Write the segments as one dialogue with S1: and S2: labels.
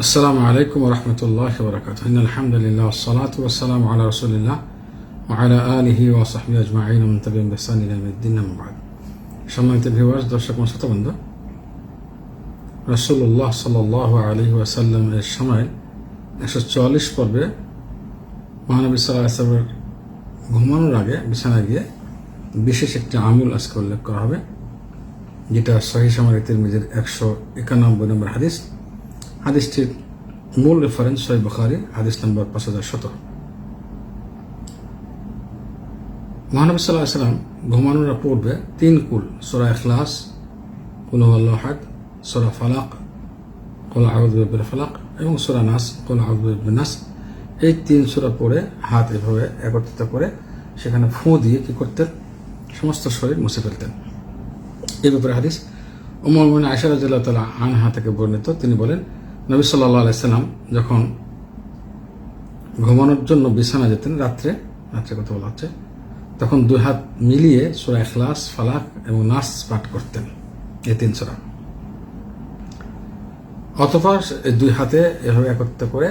S1: আসসালামু আলাইকুম রহমতুল্লাহ বরকাত আলহামদুলিল্লাহ সালাত ওসালাম আল্লাহ রসুলিল্লাহ আলা আলহি ও সাহমি আজমাইন তবিম বেসানিদ্দিন মুবাদ সম্মানিত ভিউয়ার্স দর্শক শ্রোতাবন্ধ রসুল্লাহ সাল আলহি ওয়াসাল্লাম এর সময় একশো চল্লিশ পর্বে মহানবী সাল্লাহ ঘুমানোর আগে, বিছানায় গিয়ে বিশেষ একটি আমুল আজকে উল্লেখ করা হবে, যেটা সহি সামারিতির মিজের একশো একানব্বই নম্বর হাদিস। হাদিসটির মূল রেফারেন্স সহি বখারি, হাদিস নম্বর পাঁচ হাজার সতেরো। মহানবী সাল্লাহ সাল্লাম ঘুমানোর পূর্বে তিন কুল, সোরা এখলাস কুল আল্লাহাদ সোরা ফালাক, কোল আউদ্দিন ফালাক এবং সোরা নাস, কোল আউদ্দিন নাস। এই তিন সোরা পড়ে হাত এভাবে একত্রিত করে সেখানে ফুঁ দিয়ে কি করতেন? সমস্ত শরীর মুছে ফেলতেন। এই ব্যাপারে হাদিস উমর মিন আয়সা রাজিল্লাহ তালা আনহা থেকে বর্ণিত। তিনি বলেন নবী সাল্লাহ আলাইসাল্লাম যখন ঘুমানোর জন্য বিছানা যেতেন, রাত্রে রাত্রে কথা বলা হচ্ছে, তখন দুই হাত মিলিয়ে সোরা এখলাস ফালাক এবং নাস পাঠ করতেন, এই তিন সোরা। এই দুই হাতে এভাবে একত্রিত করে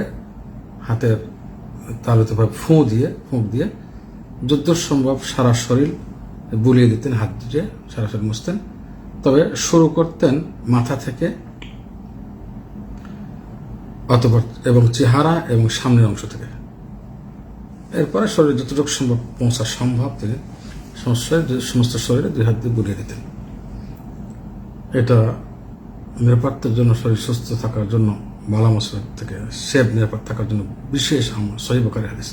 S1: হাতের তালুতে ফুঁ দিয়ে, ফুঁক দিয়ে যদ্দূর সম্ভব সারা শরীর বুলিয়ে দিতেন, হাত দিয়ে সারা শরীর মুছতেন। তবে শুরু করতেন মাথা থেকে অতপর এবং চেহারা এবং সামনের অংশ থেকে। এরপরে শরীরে যতটুকু সম্ভব পৌঁছা সম্ভব তিনি সমস্ত শরীরে দুই হাত দিয়ে বুলিয়ে দিতেন। এটা নিরাপত্তার জন্য, শরীর সুস্থ থাকার জন্য, বালা মশলা থেকে সেব নিরাপদ থাকার জন্য বিশেষ আমল সহিবকারী হাদিস।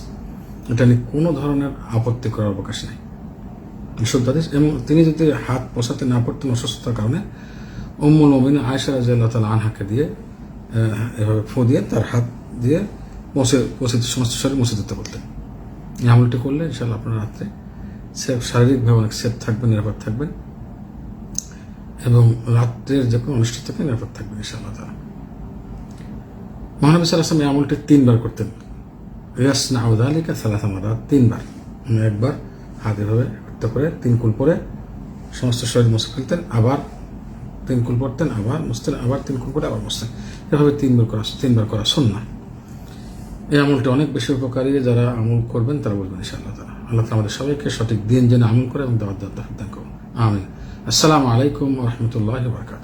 S1: এটা নিয়ে কোনো ধরনের আপত্তি করার অবকাশ নেই। বিশুদ্ধ হাদিস এবং তিনি যদি হাত পোষাতে না পারতেন অসুস্থতার কারণে, উম্মুল মমিন আয়সা রাজিয়াল্লাহ তালা আনহাকে দিয়ে এভাবে ফো দিয়ে তার হাত দিয়ে পৌঁছে পৌঁছে সমস্ত শরীর মুছে দিতে বলতেন এই আমলটি করলে ইনশাল্লাহ আপনার রাত্রে সেফ শারীরিকভাবে অনেক সেফ থাকবেন, নিরাপদ থাকবেন এবং রাত্রের যে কোনো অনুষ্ঠান থেকে নিরাপদ থাকবেন ইনশাআল্লাহ তারা মহানবী সাল আসলাম এই আমলটি তিনবার করতেন। রিয়াস নাউদ আলিকা সালাসামাদা তিনবার। একবার হাত এভাবে করে, তিন কুল পরে সমস্ত শরীর মুছে ফেলতেন আবার তিন কুল পড়তেন, আবার মুসতেন আবার তিনকুল করে আবার মুসতেন এভাবে তিনবার করা তিনবার করা শোন না এই আমলটা অনেক বেশি উপকারী যারা আমল করবেন, তারা বলবেন ইনশাআল্লাহ তারা আল্লাহ তালা আমাদের সবাইকে সঠিক দিন যেন আমল করে এবং দাওয়াত দান আমিন। আসসালামু আলাইকুম রহমতুল্লাহ বারকাত